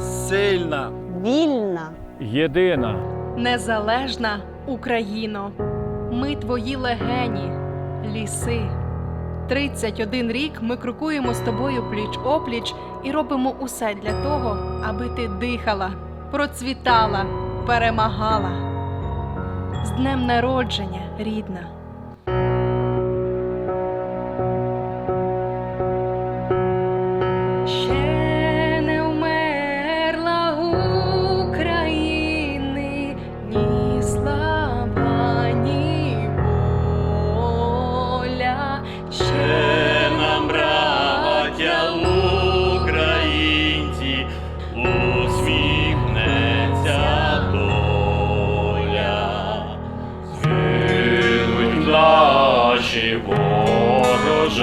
сильна, вільна, єдина, Незалежна Україно, ми твої легені, ліси. 31 рік ми крокуємо з тобою пліч опліч і робимо усе для того, аби ти дихала, процвітала, перемагала. З днем народження, рідна. Ще вороженьки,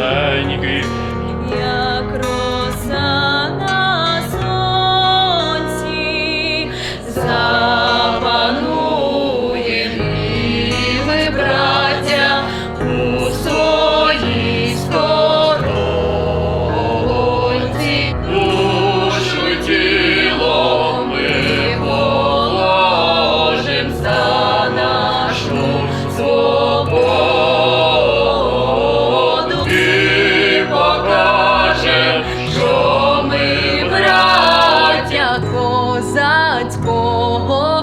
God's born.